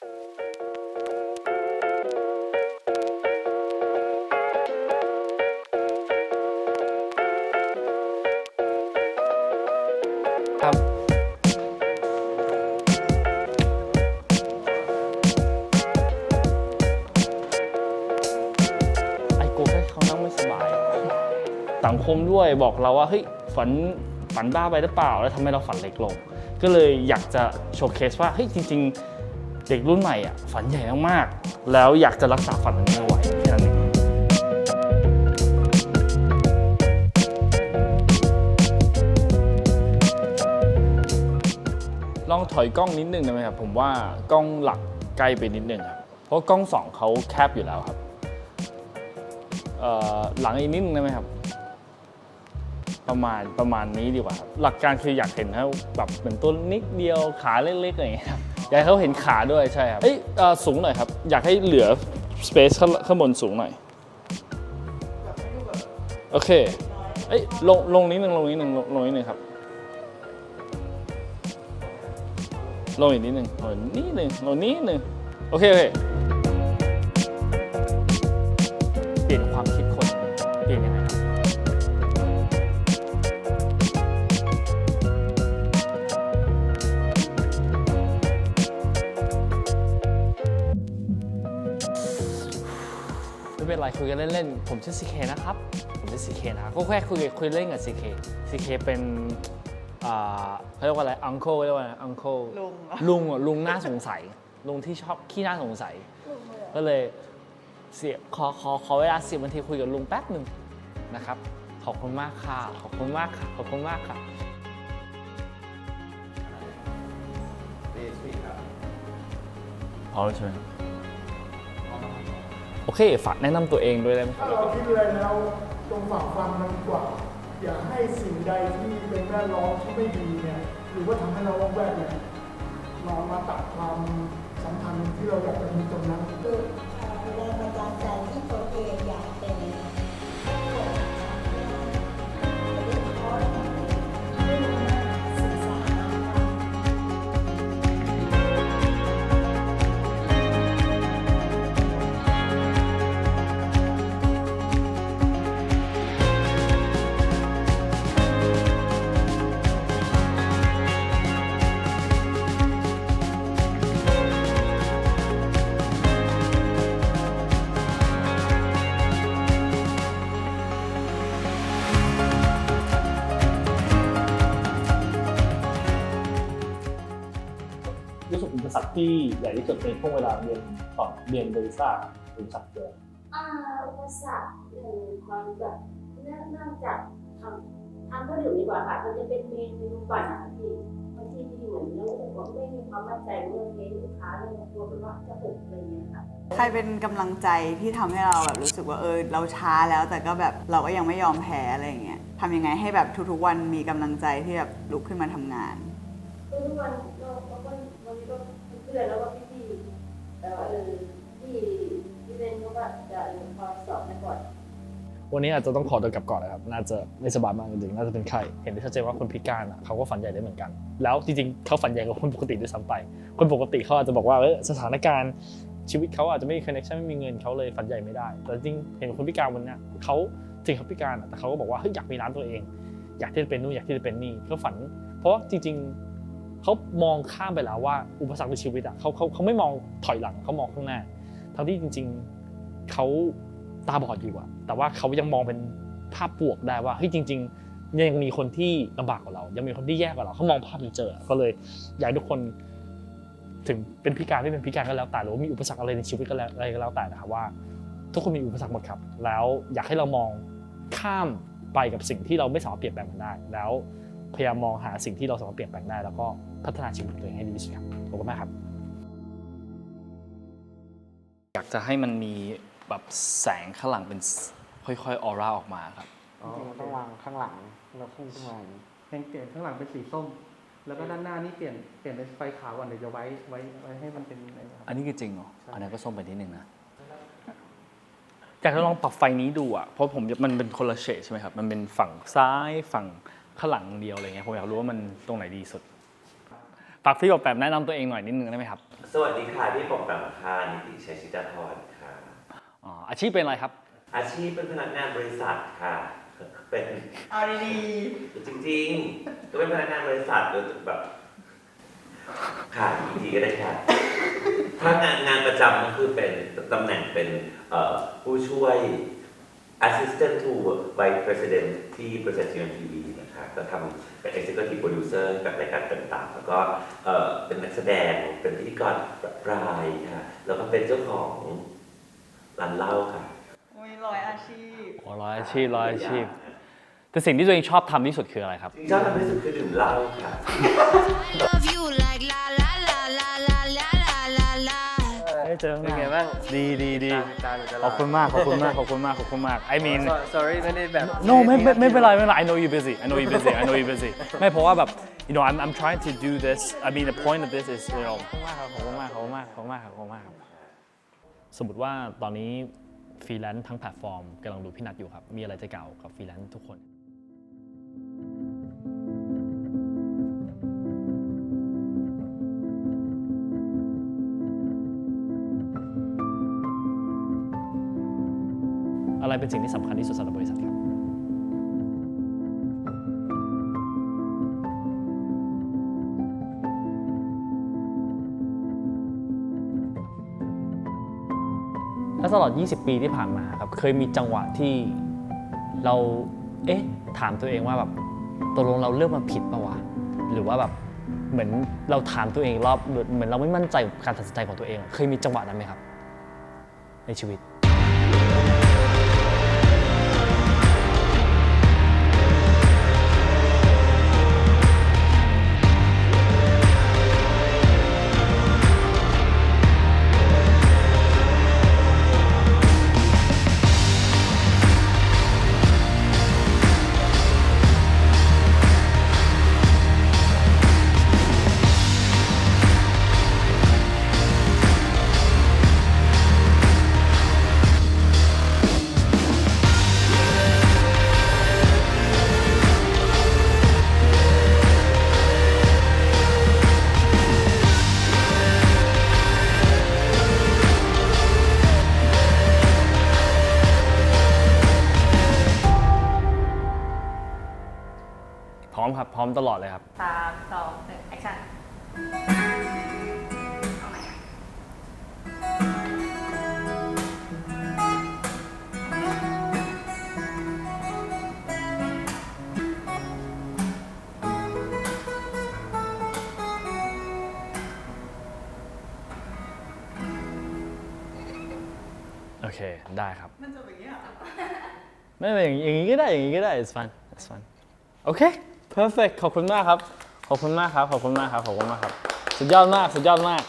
ครับไอโก้แค่เขานั่งไม่สบาย สังคมด้วยบอกเราว่าเฮ้ยฝันฝันบ้าไปหรือเปล่า แล้วทำให้เราฝันเล็กลง ก็เลยอยากจะโชว์เคสว่าเฮ้ยจริง ๆ เด็กรุ่นใหม่อะฝันใหญ่มากๆ แล้วอยากจะรักษาฝันนั้นเอาไว้แค่นั้นเองลองถอยกล้องนิดนึงได้ไหมครับ ผมว่ากล้องหลักใกล้ไปนิดนึงครับ เพราะกล้องสองเขาแคบอยู่แล้วครับหลังอีกนิดนึงได้ไหมครับ ประมาณประมาณนี้ดีกว่าครับหลักการคืออยากเห็นเขาแบบเป็นตัวนิดเดียวขาเล็กๆอะไรอย่างเงี้ยครับ อยากให้เขาเห็นขาด้วยใช่ครับเอ้ยเอ่อสูงหน่อยครับ อยากให้เหลือ space ข้างข้างบนสูงหน่อย โอเค เอ้ยลงลงนิดนึงลงนิดนึงลงลงนิดนึงครับ ลงอีกนิดนึงลงนิดนึงลงนิดนึงโอเคโอเค เปลี่ยนความคิดคนเปลี่ยนยังไง เป็นไรคุยกันเล่นๆผมชื่อซีเคนะครับ ผมชื่อซีเคนะครับก็แค่คุยคุยเล่นกับซีเคซีเคเป็นอ่าเขาเรียกว่าอะไรอังโคเรียกว่าอะไรอังโคลุงเหรอลุงอะลุงน่าสงสัย ลุงที่ชอบขี้น่าสงสัย ก็เลยเสียขอขอขอเวลาสิบนาทีคุยกับลุงแป๊บหนึ่งนะครับ ขอบคุณมากค่ะ ขอบคุณมากค่ะ ขอบคุณมากค่ะพร้อมแล้วใช่ไหมครับ โอเค ฝากแนะนำตัวเองด้วยได้ไหมครับถ้าเราคิดอะไรแล้วจงฝ่าฟันมันดีกว่า อย่าให้สิ่งใดที่เป็นแวดล้อมที่ไม่ดีเนี่ย หรือว่าทำให้เราวอกแวกเนี่ยเรามาตัดความสัมพันธ์ที่เราอยากจะมีตรงนั้น คือเอ่อแรงบันดาลใจที่ ที่ใหญ่ที่สุดในช่วงเวลาเรียนตอนเรียนบริษัทอุปสรรคเจออ่าอุปสรรคหนึ่งความแบบเนื่องเนื่องจากทำทำก็ดื่มดีกว่าค่ะมันจะเป็นเมนูก่อนนะคะพี่บางทีพี่เหมือนเราผมไม่มีความมั่นใจเรื่องเมนูลูกค้าเรื่องกลัวเป็นว่าจะปุกอะไรอย่างเงี้ยค่ะใครเป็นกำลังใจที่ทำให้เราแบบรู้สึกว่าเออเราช้าแล้วแต่ก็แบบเราก็ยังไม่ยอมแพ้อะไรอย่างเงี้ยทำยังไงให้แบบทุกๆวันมีกำลังใจที่แบบลุกขึ้นมาทำงานทุกวันเราเราก็วันนี้ก็เพื่อนแล้วก็พี่ๆแต่ว่าเออพี่พี่เรนเขาก็จะเออคอยสอบให้ก่อนวันนี้อาจจะต้องขอตัวกลับก่อนนะครับ น่าจะไม่สบายมากจริงๆ น่าจะเป็นไข้ เห็นได้ชัดเจนว่าคนพิการอะเขาก็ฝันใหญ่ได้เหมือนกัน แล้วจริงๆ เขาฝันใหญ่กว่าคนปกติด้วยซ้ำไป คนปกติเขาอาจจะบอกว่าเออสถานการณ์ชีวิตเขาอาจจะไม่มีคอนเนคชั่นไม่มีเงินเขาเลยฝันใหญ่ไม่ได้ แต่จริงๆเห็นคนพิการวันนี้เขาจริงเขาพิการแต่เขาก็บอกว่าเฮ้ยอยากมีร้านตัวเอง อยากที่จะเป็นนู่นอยากที่จะเป็นนี่เขาฝัน เพราะว่าจริงๆ เขามองข้ามไปแล้วว่าอุปสรรคในชีวิตอะเขาเขาเขาไม่มองถอยหลังเขามองข้างหน้า ทั้งที่จริง ๆเขาตาบอดอยู่อะแต่ว่าเขายังมองเป็นภาพบวกได้ว่าเฮ้ยจริง ๆ ยังมีคนที่ลำบากกว่าเรา ยังมีคนที่แย่กว่าเราเขามองภาพนี้เจอก็เลยอยากให้ทุกคน ถึงเป็นพิการไม่เป็นพิการก็แล้วแต่หรือว่ามีอุปสรรคอะไรในชีวิตก็แล้วอะไรก็แล้วแต่นะครับว่า ทุกคนมีอุปสรรคหมดครับ แล้วอยากให้เรามองข้ามไปกับสิ่งที่เราไม่สามารถเปลี่ยนแปลงมันได้แล้ว พยายามมองหาสิ่งที่เราสามารถเปลี่ยนแปลงได้ แล้วก็พัฒนาชีวิตตัวเองให้ดีที่สุดครับขอบคุณมากครับ อยากจะให้มันมีแบบแสงข้างหลังเป็นค่อยๆออร่าออกมาครับอ๋อต้องวางข้างหลังแล้วพุ่งขึ้นมาอย่างนี้เพลงเปลี่ยนข้างหลังเป็นสีส้ม แล้วก็ด้านหน้านี่เปลี่ยนเปลี่ยนเป็นไฟขาวก่อนเดี๋ยวจะไว้ไว้ไว้ให้มันเป็นอะไรนะครับ อันนี้คือจริงเหรอใช่ อันนั้นก็ส้มไปนิดนึงนะอยากจะลองปรับไฟนี้ดูอะเพราะผมมันเป็นคนละเฉดใช่ไหมครับมันเป็นฝั่งซ้ายฝั่ง ข้างหลังเดียวอะไรเงี้ยผมอยากรู้ว่ามันตรงไหนดีสุดฝากพี่ปอมแปมแนะนำตัวเองหน่อยนิดนึงได้ไหมครับสวัสดีค่ะพี่ปองแปมค่ะนิติชัยชิตาธรค่ะอ๋ออาชีพเป็นอะไรครับ อาชีพเป็นพนักงานบริษัทค่ะ เป็นเอาดีจริงๆ ก็เป็นพนักงานบริษัทโดยแบบค่ะอีกทีก็ได้ค่ะถ้างานงานประจำก็คือเป็นตำแหน่งเป็นเอ่อผู้ช่วย assistant to vice president ที่บริษัท GMTV นะคะก็ทำเป็น executive producer กับรายการต่างๆ แล้วก็เอ่อเป็นนักแสดงเป็นพิธีกรแบบรายค่ะแล้วก็เป็นเจ้าของร้านเหล้าค่ะๆมีร้อยอาชีพอ๋อร้อยอาชีพร้อยอาชีพ แต่สิ่งที่ตัวเองชอบทำที่สุดคืออะไรครับจริงๆชอบทำที่สุดคือดื่มเหล้าค่ะ love you like la la la la la la la la la ได้เจอเป็นไง บ้างดีดีดีตาหรือจะขอบคุณมากขอบคุณมากขอบคุณมากขอบคุณมาก I mean sorry ไม่ได้แบบ no ไม่ไม่ไม่เป็นไรไม่เป็นไร I know you busy I know you busy I know you busy ไม่เพราะว่าแบบ you know I'm I'm trying to do this I mean the point of this is you know ขอบคุณมากครับขอบคุณมากขอบคุณมากขอบคุณมากครับขอบคุณมากครับสมมติว่าตอนนี้ฟรีแลนซ์ทั้งแพลตฟอร์มกำลังดูพี่นัทอยู่ครับ มีอะไรจะกล่าวกับฟรีแลนซ์ทุกคน อะไรเป็นสิ่งที่สำคัญที่สุดสำหรับบริษัทครับและตลอด 20 ปีที่ผ่านมาครับ เคยมีจังหวะที่เรา เอ๊ะ ถามตัวเองว่าแบบตกลงเราเลือกมาผิดปะวะ หรือว่าแบบเหมือนเราถามตัวเองรอบ เหมือนเราไม่มั่นใจกับการตัดสินใจของตัวเอง เคยมีจังหวะนั้นไหมครับ ในชีวิต ร้อมครับพร้อมตลอดเลยครับ สามสองหนึ่งแอคชั่นโอเค ได้ครับ มันจะเป็นอย่างนี้เหรอ ไม่เป็นอย่างอย่างนี้ก็ได้ อย่างนี้ก็ได้ it's fun it's เพอร์เค perfect ขอบคุณมากครับ ขอบคุณมากครับ ขอบคุณมากครับ ขอบคุณมากครับ สุดยอดมาก สุดยอดมาก